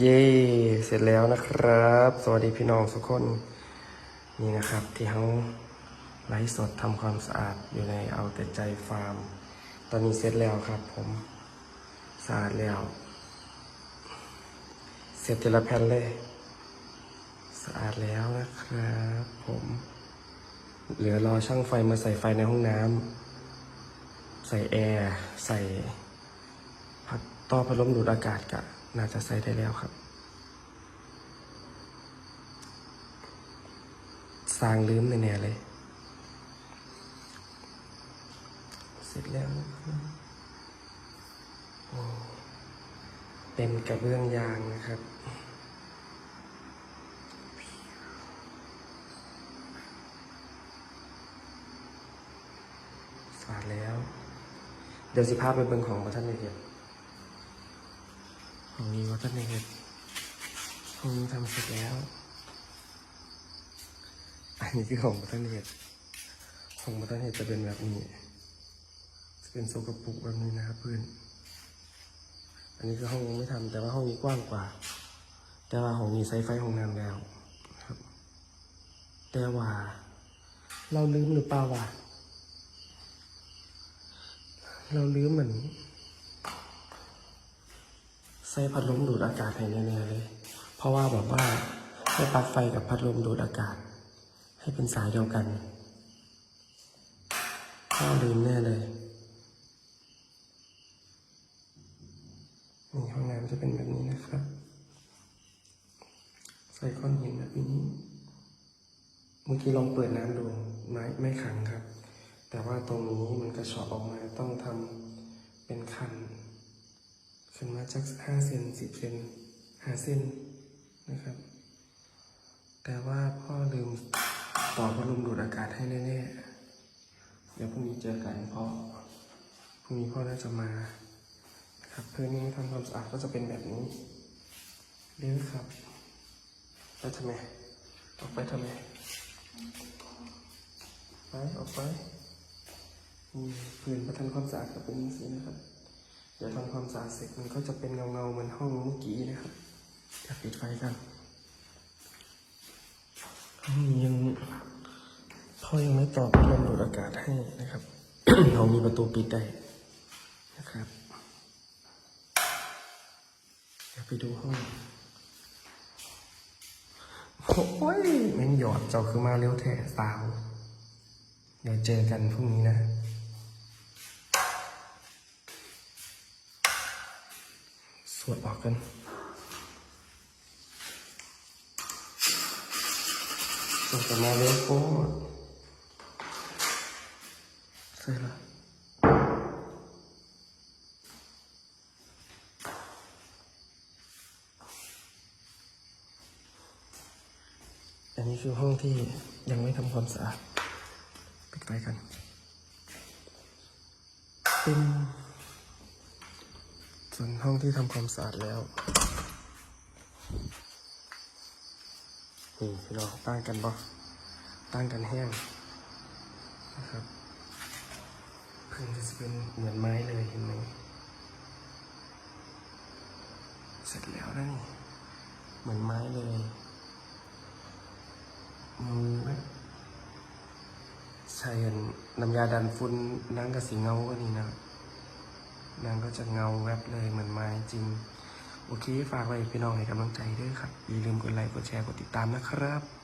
เย่เสร็จแล้วนะครับ สวัสดีพี่น้องทุกคน นี่นะครับที่เขาไลฟ์สดทำความสะอาดอยู่ในเอาแต่ใจฟาร์ม ตอนนี้เสร็จแล้วครับ ผมสะอาดแล้ว เสร็จทีละแผ่นเลย สะอาดแล้วนะครับ ผม เหลือรอช่างไฟมาใส่ไฟในห้องน้ำใส่แอร์ ใส่พัดต่อพัดลมดูดอากาศกะ น่าจะใส่ได้แล้วครับ สร้างลืมแน่ๆเลย เสร็จแล้วนะครับเป็นกระเบื้องยางนะครับสาดแล้ว เดี๋ยวสิภาพไปเบิ่งของวัฒนเดช ของนี้วัฒนเดชของนี้ทำเสร็จแล้ว อันนี้คือของวัฒนเดของวัฒนเดจะเป็นแบบนี้ จะเป็นโซกระปุกแบบนี้นะครับเพื่อนอันนี้คือห้องไม่ทำแต่ว่าห้องนี้กว้างกว่า แต่ว่าห้องนี้ใช้ไฟห้องน้ำแล้วครับ แต่ว่า เราลืมหรือเปล่าวะเราลืมเหมือน ใส่พัดลมดูดอากาศให้แน่ๆเลย เพราะว่าแบบว่าให้ปลั๊กไฟกับพัดลมดูดอากาศ ให้เป็นสายเดียวกันพ่อลืมแน่เลยนี่ห้องน้ำจะเป็นแบบนี้นะครับ ใส่ก้อนหินแบบนี้ เมื่อกี้ลองเปิดน้ำดูไม่ไม่ขังครับ แต่ว่าตรงนี้มันกระชอกออกมาต้องทำเป็นคัน ขึ้นมาจากห้าเซนสิบเซนห้าเซนนะครับ แต่ว่าพ่อลืมต่อพัดลมดูดอากาศให้แน่ๆ เดี๋ยวพรุ่งนี้เจอกันพ่อพรุ่งนี้พ่อน่าจะมาครับพื่อนนี้ทำความสะอาดก็จะเป็นแบบนี้เลี้ยงครับไปทำไมออกไปทำไมไปออกไปพื้นประทำความสะอาดก็เป็นอย่างนี้นะครับ ดี๋ยวทำความสะอาดเสร็จมันก็จะเป็นเงาเงาเหมือนห้องเมื่อกี้นะครับจะปิดไฟกันห้องนี้ยังพ่อยังไม่ตอพัดลมดูดอากาศให้นะครับ เรามีประตูปิดได้นะครับเดี๋ยวไปดูห้องโอ้ยแม่งหยอดเจ้าคือมาเร็วแท้สาว เดี๋ยวเจอกันพรุ่งนี้นะ สวดออกกันสวดกันมาเร็วโคตรใช่ละอันนี้คือห้องที่ยังไม่ทำความสะอาด ปิดไฟกันเป็น ส่วนห้องที่ทำความสะอาดแล้วนี่พี่น้องตั้งกันบ่ตั้งกันแห้งนะครับพื้นจะเป็นเหมือนไม้เลยเห็นไหมเสร็จแล้วนะนี่เหมือนไม้เลยมือไหมใช่อันน้ำยาดันฝุ่นนางก็สีเงาก็นี่นะ นางก็จะเงาแวบเลยเหมือนไม้จริง โอเค ฝากไว้พี่น้องให้กำลังใจด้วยครับ อย่าลืมกดไลค์ กดแชร์ กดติดตามนะครับ